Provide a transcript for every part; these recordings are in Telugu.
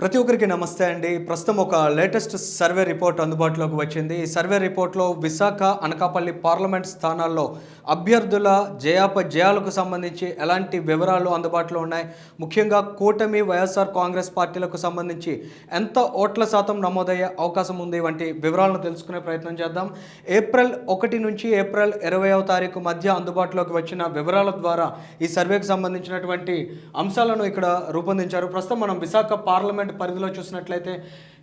ప్రతి ఒక్కరికి నమస్తే అండి. ప్రస్తుతం ఒక లేటెస్ట్ సర్వే రిపోర్ట్ అందుబాటులోకి వచ్చింది. ఈ సర్వే రిపోర్ట్లో విశాఖ అనకాపల్లి పార్లమెంట్ స్థానాల్లో అభ్యర్థుల జయాప జయాలకు సంబంధించి ఎలాంటి వివరాలు అందుబాటులో ఉన్నాయి? ముఖ్యంగా కూటమి వైఎస్ఆర్ కాంగ్రెస్ పార్టీలకు సంబంధించి ఎంత ఓట్ల శాతం నమోదయ్యే అవకాశం ఉంది? వంటి వివరాలను తెలుసుకునే ప్రయత్నం చేద్దాం. ఏప్రిల్ ఒకటి నుంచి ఏప్రిల్ ఇరవైవ తారీఖు మధ్య అందుబాటులోకి వచ్చిన వివరాల ద్వారా ఈ సర్వేకి సంబంధించినటువంటి అంశాలను ఇక్కడ రూపొందించారు. ప్రస్తుతం మనం విశాఖ పార్లమెంట్ పరిధిలో చూసినట్లయితే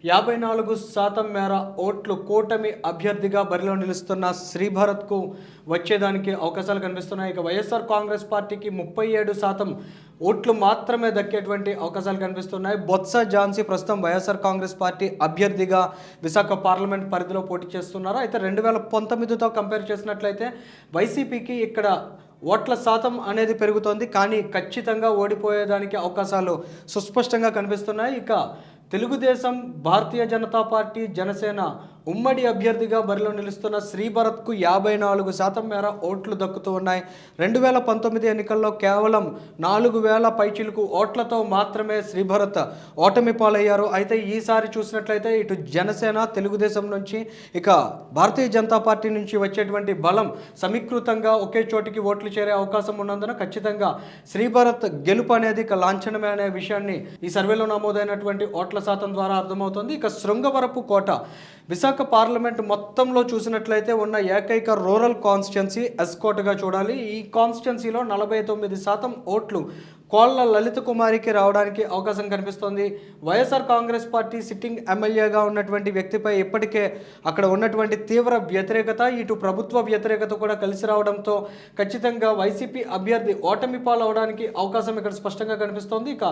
యాభై నాలుగు శాతం మేర ఓట్లు కూటమి అభ్యర్థిగా బరిలో నిలుస్తున్న శ్రీభరత్కు వచ్చేదానికి అవకాశాలు కనిపిస్తున్నాయి. ఇక వైఎస్ఆర్ కాంగ్రెస్ పార్టీకి ముప్పై ఏడు శాతం ఓట్లు మాత్రమే దక్కేటువంటి అవకాశాలు కనిపిస్తున్నాయి. బొత్స ఝాన్సీ ప్రస్తుతం వైఎస్ఆర్ కాంగ్రెస్ పార్టీ అభ్యర్థిగా విశాఖ పార్లమెంట్ పరిధిలో పోటీ చేస్తున్నారు? అయితే రెండు వేల పంతొమ్మిదితో కంపేర్ చేసినట్లయితే వైసీపీకి ఇక్కడ ఓట్ల శాతం అనేది పెరుగుతోంది. కానీ ఖచ్చితంగా ఓడిపోయేదానికి అవకాశాలు సుస్పష్టంగా కనిపిస్తున్నాయి. ఇక తెలుగుదేశం భారతీయ జనతా పార్టీ జనసేన ఉమ్మడి అభ్యర్థిగా బరిలో నిలుస్తున్న శ్రీభరత్కు యాభై నాలుగు శాతం మేర ఓట్లు దక్కుతూ ఉన్నాయి. రెండు వేల పంతొమ్మిది ఎన్నికల్లో కేవలం నాలుగు వేల పైచిలకు ఓట్లతో మాత్రమే శ్రీభరత్ ఓటమి పాలయ్యారు. అయితే ఈసారి చూసినట్లయితే ఇటు జనసేన తెలుగుదేశం నుంచి ఇక భారతీయ జనతా పార్టీ నుంచి వచ్చేటువంటి బలం సమీకృతంగా ఒకే చోటికి ఓట్లు చేరే అవకాశం ఉన్నందున ఖచ్చితంగా శ్రీభరత్ గెలుపు అనేది ఇక లాంఛనమే అనే విషయాన్ని ఈ సర్వేలో నమోదైనటువంటి ఓట్ల శాతం ద్వారా అర్థమవుతుంది. ఇక శృంగవరపు కోట విశాఖ పార్లమెంట్ మొత్తంలో చూసినట్లయితే ఉన్న ఏకైక రూరల్ కాన్స్టిట్యున్సీ ఎస్కోట్గా చూడాలి. ఈ కాన్స్టిట్యున్సీలో నలభై తొమ్మిది శాతం ఓట్లు కోళ్ళ లలిత కుమారికి రావడానికి అవకాశం కనిపిస్తోంది. వైఎస్ఆర్ కాంగ్రెస్ పార్టీ సిట్టింగ్ ఎమ్మెల్యేగా ఉన్నటువంటి వ్యక్తిపై ఇప్పటికే అక్కడ ఉన్నటువంటి తీవ్ర వ్యతిరేకత ఇటు ప్రభుత్వ వ్యతిరేకత కూడా కలిసి రావడంతో ఖచ్చితంగా వైసీపీ అభ్యర్థి ఓటమి పాలవడానికి అవకాశం ఇక్కడ స్పష్టంగా కనిపిస్తోంది. ఇక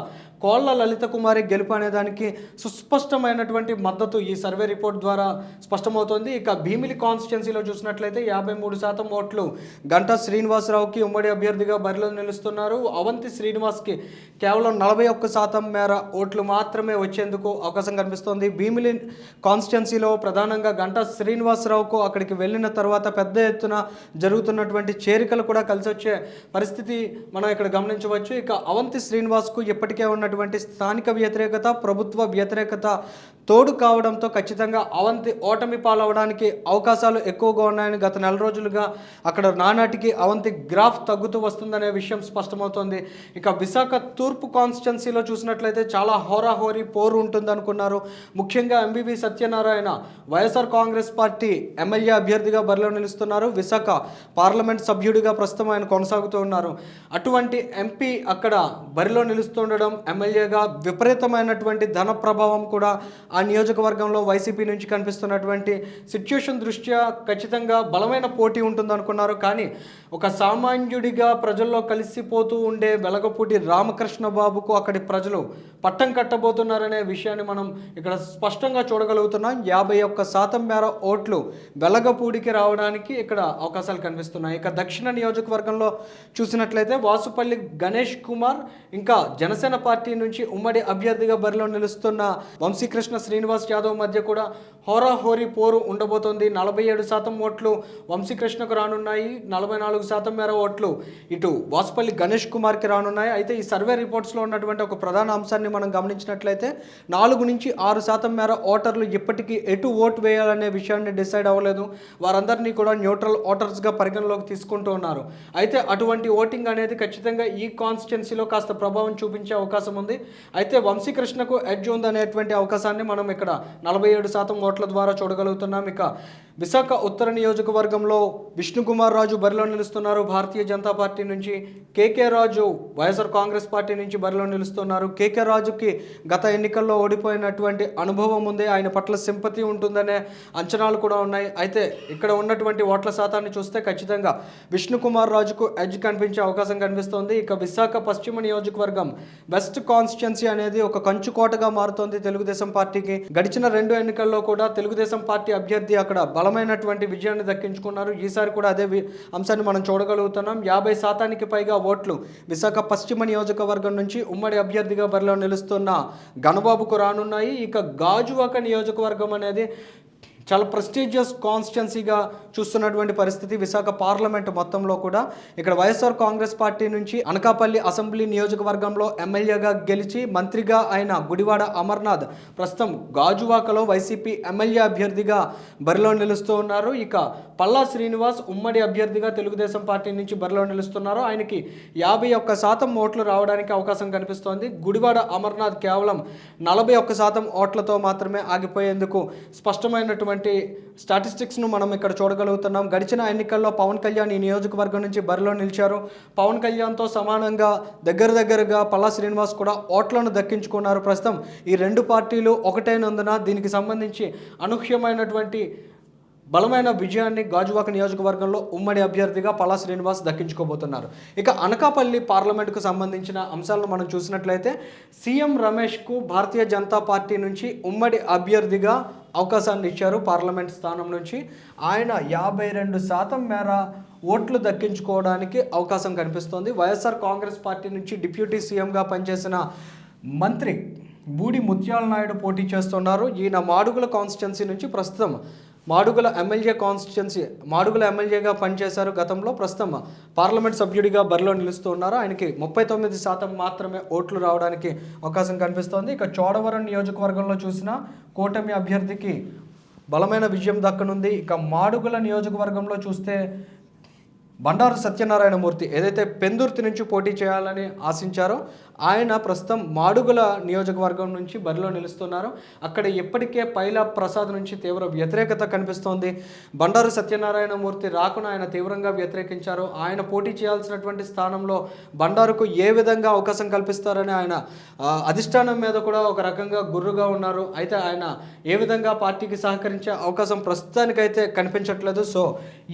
కోళ్ళ లలిత కుమారి గెలుపు అనేదానికి సుస్పష్టమైనటువంటి మద్దతు ఈ సర్వే రిపోర్ట్ ద్వారా స్పష్టమవుతోంది. ఇక భీమిలి కాన్స్టిట్యున్సీలో చూసినట్లయితే యాభై మూడు శాతం ఓట్లు గంటా శ్రీనివాసరావుకి ఉమ్మడి అభ్యర్థిగా బరిలో నిలుస్తున్నారు. అవంతి శ్రీనివాస్కి కేవలం నలభై ఒక్క శాతం మేర ఓట్లు మాత్రమే వచ్చేందుకు అవకాశం కనిపిస్తోంది. భీమిలి కాన్స్టిట్యున్సీలో ప్రధానంగా గంటా శ్రీనివాసరావుకు అక్కడికి వెళ్ళిన తర్వాత పెద్ద ఎత్తున జరుగుతున్నటువంటి చేరికలు కూడా కలిసి వచ్చే పరిస్థితి మనం ఇక్కడ గమనించవచ్చు. ఇక అవంతి శ్రీనివాస్కు ఇప్పటికే ఉన్నటువంటి స్థానిక వ్యతిరేకత ప్రభుత్వ వ్యతిరేకత తోడు కావడంతో ఖచ్చితంగా అవంతి ఓటమి పాలవడానికి అవకాశాలు ఎక్కువగా ఉన్నాయని గత నెల రోజులుగా అక్కడ నానాటికి అవంతి గ్రాఫ్ తగ్గుతూ వస్తుందనే విషయం స్పష్టమవుతోంది. ఇక విశాఖ తూర్పు కాన్స్టిట్యున్సీలో చూసినట్లయితే చాలా హోరాహోరీ పోరు ఉంటుందనుకున్నారు. ముఖ్యంగా MBB Satyanarayana YSR Congress party MLA అభ్యర్థిగా బరిలో నిలుస్తున్నారు. విశాఖ పార్లమెంట్ సభ్యుడిగా ప్రస్తుతం ఆయన కొనసాగుతూ ఉన్నారు. అటువంటి ఎంపీ అక్కడ బరిలో నిలుస్తుండడం ఎమ్మెల్యేగా విపరీతమైనటువంటి ధన ప్రభావం కూడా ఆ నియోజకవర్గంలో వైసీపీ నుంచి కనిపిస్తున్నటువంటి సిచ్యుయేషన్ దృష్ట్యా ఖచ్చితంగా బలమైన పోటీ ఉంటుందనుకున్నారు. కానీ ఒక సామాన్యుడిగా ప్రజల్లో కలిసిపోతూ ఉండే వెలగపూటి రామకృష్ణ బాబుకు అక్కడి ప్రజలు పట్టం కట్టబోతున్నారనే విషయాన్ని మనం ఇక్కడ స్పష్టంగా చూడగలుగుతున్నాం. యాభై ఒక్క శాతం మేర ఓట్లు వెలగపూడికి రావడానికి ఇక్కడ అవకాశాలు కనిపిస్తున్నాయి. ఇక దక్షిణ నియోజకవర్గంలో చూసినట్లయితే వాసుపల్లి గణేష్ కుమార్ ఇంకా జనసేన పార్టీ నుంచి ఉమ్మడి అభ్యర్థిగా బరిలో నిలుస్తున్న వంశీకృష్ణ శ్రీనివాస్ యాదవ్ మధ్య కూడా హోరాహోరీ పోరు ఉండబోతోంది. నలభై ఏడు శాతం ఓట్లు వంశీకృష్ణకు రానున్నాయి. నలభై నాలుగు శాతం మేర ఓట్లు ఇటు వాసుపల్లి గణేష్ కుమార్కి రానున్నాయి. అయితే ఈ సర్వే రిపోర్ట్స్లో ఉన్నటువంటి ఒక ప్రధాన అంశాన్ని మనం గమనించినట్లయితే నాలుగు నుంచి ఆరు శాతం మేర ఓటర్లు ఇప్పటికీ ఎటు ఓటు వేయాలనే విషయాన్ని డిసైడ్ అవ్వలేదు. వారందరినీ కూడా న్యూట్రల్ ఓటర్స్గా పరిగణలోకి తీసుకుంటూ ఉన్నారు. అయితే అటువంటి ఓటింగ్ అనేది ఖచ్చితంగా ఈ కాన్స్టిట్యున్సీలో కాస్త ప్రభావం చూపించే అవకాశం ఉంది. అయితే వంశీకృష్ణకు ఎడ్జ్ ఉందనేటువంటి అవకాశాన్ని మనం ఇక్కడ నలభై ఏడు శాతం ఓట్ల ద్వారా చూడగలుగుతున్నాం. ఇక విశాఖ ఉత్తర నియోజకవర్గంలో విష్ణుకుమార్ రాజు బరిలో నిలుస్తున్నారు. భారతీయ జనతా పార్టీ నుంచి KK Raju YSR Congress party నుంచి బరిలో నిలుస్తున్నారు. కేకే రాజుకి గత ఎన్నికల్లో ఓడిపోయినటువంటి అనుభవం ఉంది. ఆయన పట్ల సింపతి ఉంటుందనే అంచనాలు కూడా ఉన్నాయి. అయితే ఇక్కడ ఉన్నటువంటి ఓట్ల శాతాన్ని చూస్తే ఖచ్చితంగా విష్ణుకుమార్ రాజుకు ఎడ్జ్ కనిపించే అవకాశం కనిపిస్తోంది. ఇక విశాఖ పశ్చిమ నియోజకవర్గం వెస్ట్ కాన్స్టిట్యున్సీ అనేది ఒక కంచుకోటగా మారుతోంది తెలుగుదేశం పార్టీకి. గడిచిన రెండు ఎన్నికల్లో కూడా తెలుగుదేశం పార్టీ అభ్యర్థి అక్కడ బలమైనటువంటి విజయాన్ని దక్కించుకున్నారు. ఈసారి కూడా అదే వి- అంశాన్ని మనం చూడగలుగుతున్నాం. యాభై శాతానికి పైగా ఓట్లు విశాఖ పశ్చిమ నియోజకవర్గం నుంచి ఉమ్మడి అభ్యర్థిగా బరిలో నిలుస్తున్న గణబాబుకు రానున్నాయి. ఇక గాజువాక నియోజకవర్గం అనేది చాలా ప్రెస్టీజియస్ కాన్స్టిట్యున్సీగా చూస్తున్నటువంటి పరిస్థితి. విశాఖ పార్లమెంట్ మొత్తంలో కూడా ఇక్కడ వైఎస్ఆర్ కాంగ్రెస్ పార్టీ నుంచి అనకాపల్లి అసెంబ్లీ నియోజకవర్గంలో ఎమ్మెల్యేగా గెలిచి మంత్రిగా అయిన గుడివాడ అమర్నాథ్ ప్రస్తుతం గాజువాకలో వైసీపీ ఎమ్మెల్యే అభ్యర్థిగా బరిలో నిలుస్తూ ఉన్నారు. ఇక పల్లా శ్రీనివాస్ ఉమ్మడి అభ్యర్థిగా తెలుగుదేశం పార్టీ నుంచి బరిలో నిలుస్తున్నారు. ఆయనకి యాభై ఒక్క శాతం ఓట్లు రావడానికి అవకాశం కనిపిస్తోంది. గుడివాడ అమర్నాథ్ కేవలం నలభై ఒక్క శాతం ఓట్లతో మాత్రమే ఆగిపోయేందుకు స్పష్టమైనటువంటి స్టాటిస్టిక్స్ను మనం ఇక్కడ చూడగలుగుతున్నాం. గడిచిన ఎన్నికల్లో పవన్ కళ్యాణ్ ఈ నియోజకవర్గం నుంచి బరిలో నిలిచారు. పవన్ కళ్యాణ్తో సమానంగా దగ్గర దగ్గరగా పల్లా శ్రీనివాస్ కూడా ఓట్లను దక్కించుకున్నారు. ప్రస్తుతం ఈ రెండు పార్టీలు ఒకటైనందున దీనికి సంబంధించి అనూహ్యమైనటువంటి బలమైన విజయాన్ని గాజువాక నియోజకవర్గంలో ఉమ్మడి అభ్యర్థిగా పల్లా శ్రీనివాస్ దక్కించుకోబోతున్నారు. ఇక అనకాపల్లి పార్లమెంటుకు సంబంధించిన అంశాలను మనం చూసినట్లయితే సీఎం రమేష్కు భారతీయ జనతా పార్టీ నుంచి ఉమ్మడి అభ్యర్థిగా అవకాశాన్ని ఇచ్చారు పార్లమెంట్ స్థానం నుంచి. ఆయన యాభై రెండు శాతం మేర ఓట్లు దక్కించుకోవడానికి అవకాశం కనిపిస్తోంది. వైఎస్ఆర్ కాంగ్రెస్ పార్టీ నుంచి డిప్యూటీ సీఎంగా పనిచేసిన మంత్రి బూడి ముత్యాల నాయుడు పోటీ చేస్తున్నారు. ఈయన మాడుగుల కాన్స్టిట్యున్సీ నుంచి ప్రస్తుతం మాడుగుల ఎమ్మెల్యే కాన్స్టిట్యున్సీ మాడుగుల ఎమ్మెల్యేగా పనిచేశారు గతంలో. ప్రస్తుతం పార్లమెంట్ సభ్యుడిగా బరిలో నిలుస్తూ ఉన్నారు. ఆయనకి ముప్పై తొమ్మిది శాతం మాత్రమే ఓట్లు రావడానికి అవకాశం కనిపిస్తోంది. ఇక చోడవరం నియోజకవర్గంలో చూసిన కూటమి అభ్యర్థికి బలమైన విజయం దక్కనుంది. ఇక మాడుగుల నియోజకవర్గంలో చూస్తే బండారు సత్యనారాయణమూర్తి ఏదైతే పెందుర్తి నుంచి పోటీ చేయాలని ఆశించారో ఆయన ప్రస్తుతం మాడుగుల నియోజకవర్గం నుంచి బరిలో నిలుస్తున్నారు. అక్కడ ఇప్పటికే పైలా ప్రసాద్ నుంచి తీవ్ర వ్యతిరేకత కనిపిస్తోంది. బండారు సత్యనారాయణమూర్తి రాకును ఆయన తీవ్రంగా వ్యతిరేకించారు. ఆయన పోటీ చేయాల్సినటువంటి స్థానంలో బండారుకు ఏ విధంగా అవకాశం కల్పిస్తారని ఆయన అధిష్టానం మీద కూడా ఒక రకంగా గుర్రుగా ఉన్నారు. అయితే ఆయన ఏ విధంగా పార్టీకి సహకరించే అవకాశం ప్రస్తుతానికైతే కనిపించట్లేదు. సో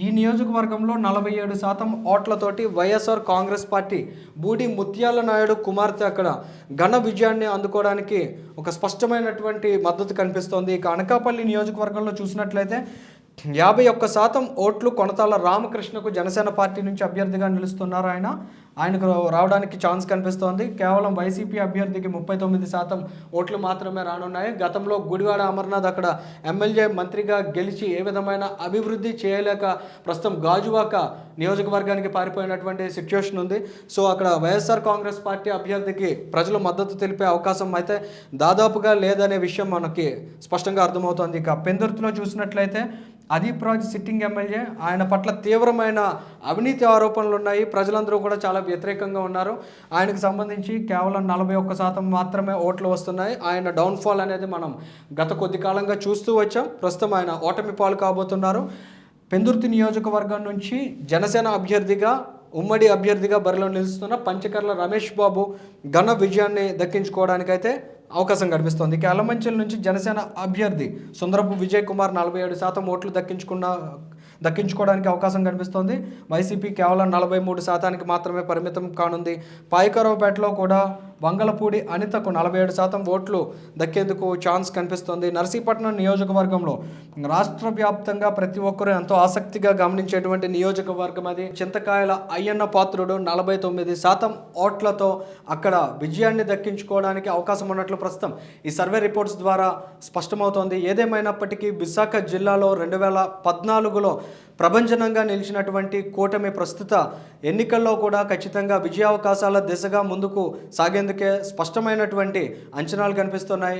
ఈ నియోజకవర్గంలో నలభై ఏడు శాతం ఓట్లతోటి వైఎస్ఆర్ కాంగ్రెస్ పార్టీ బూడి ముత్యాల నాయుడు కుమార్తె అక్కడ ఘన విజయాన్ని అందుకోవడానికి ఒక స్పష్టమైనటువంటి మద్దతు కనిపిస్తోంది. ఇక అనకాపల్లి నియోజకవర్గంలో చూసినట్లయితే యాభై ఒక్క శాతం ఓట్లు కొనతాల రామకృష్ణకు జనసేన పార్టీ నుంచి అభ్యర్థిగా నిలుస్తున్నారు ఆయన. ఆయనకు రావడానికి ఛాన్స్ కనిపిస్తోంది. కేవలం వైసీపీ అభ్యర్థికి ముప్పై తొమ్మిది శాతం ఓట్లు మాత్రమే రానున్నాయి. గతంలో గుడివాడ అమర్నాథ్ అక్కడ ఎమ్మెల్యే మంత్రిగా గెలిచి ఏ విధమైన అభివృద్ధి చేయలేక ప్రస్తుతం గాజువాక నియోజకవర్గానికి పారిపోయినటువంటి సిచ్యువేషన్ ఉంది. సో అక్కడ వైఎస్ఆర్ కాంగ్రెస్ పార్టీ అభ్యర్థికి ప్రజలు మద్దతు తెలిపే అవకాశం అయితే దాదాపుగా లేదనే విషయం మనకి స్పష్టంగా అర్థమవుతోంది. ఇక పెందుర్తిలో చూసినట్లయితే అదీప్ రాజ్ సిట్టింగ్ ఎమ్మెల్యే. ఆయన పట్ల తీవ్రమైన అవినీతి ఆరోపణలు ఉన్నాయి ప్రజలందరూ కూడా చాలా వ్యతిరేకంగా ఉన్నారు. ఆయనకు సంబంధించి కేవలం నలభై ఒక్క శాతం మాత్రమే ఓట్లు వస్తున్నాయి. ఆయన డౌన్ఫాల్ అనేది మనం గత కొద్ది కాలంగా చూస్తూ వచ్చాం. ప్రస్తుతం ఆయన ఓటమి పాలు కాబోతున్నారు. పెందుర్తి నియోజకవర్గం నుంచి జనసేన అభ్యర్థిగా ఉమ్మడి అభ్యర్థిగా బరిలో నిలుస్తున్న పంచకర్ల రమేష్ బాబు ఘన విజయాన్ని దక్కించుకోవడానికైతే అవకాశం కనిపిస్తోంది. ఇక అలమంచల్ నుంచి జనసేన అభ్యర్థి సుందరపు విజయ్ కుమార్ నలభై ఏడు శాతం ఓట్లు దక్కించుకున్న దక్కించుకోవడానికి అవకాశం కనిపిస్తోంది. వైసీపీ కేవలం నలభై మూడు శాతానికి మాత్రమే పరిమితం కానుంది. పాయకరావుపేటలో కూడా వంగలపూడి అనితకు నలభై ఏడు శాతం ఓట్లు దక్కేందుకు ఛాన్స్ కనిపిస్తోంది. నర్సీపట్నం నియోజకవర్గంలో రాష్ట్ర వ్యాప్తంగా ప్రతి ఒక్కరూ ఎంతో ఆసక్తిగా గమనించేటువంటి నియోజకవర్గం అది. చింతకాయల అయ్యన్న పాత్రుడు నలభై తొమ్మిది శాతం ఓట్లతో అక్కడ విజయాన్ని దక్కించుకోవడానికి అవకాశం ఉన్నట్లు ప్రస్తుతం ఈ సర్వే రిపోర్ట్స్ ద్వారా స్పష్టమవుతోంది. ఏదేమైనప్పటికీ విశాఖ జిల్లాలో రెండు వేల పద్నాలుగులో ప్రభంజనంగా నిలిచినటువంటి కూటమి ప్రస్తుత ఎన్నికల్లో కూడా ఖచ్చితంగా విజయావకాశాల దిశగా ముందుకు సాగేందుకే స్పష్టమైనటువంటి అంచనాలు కనిపిస్తున్నాయి.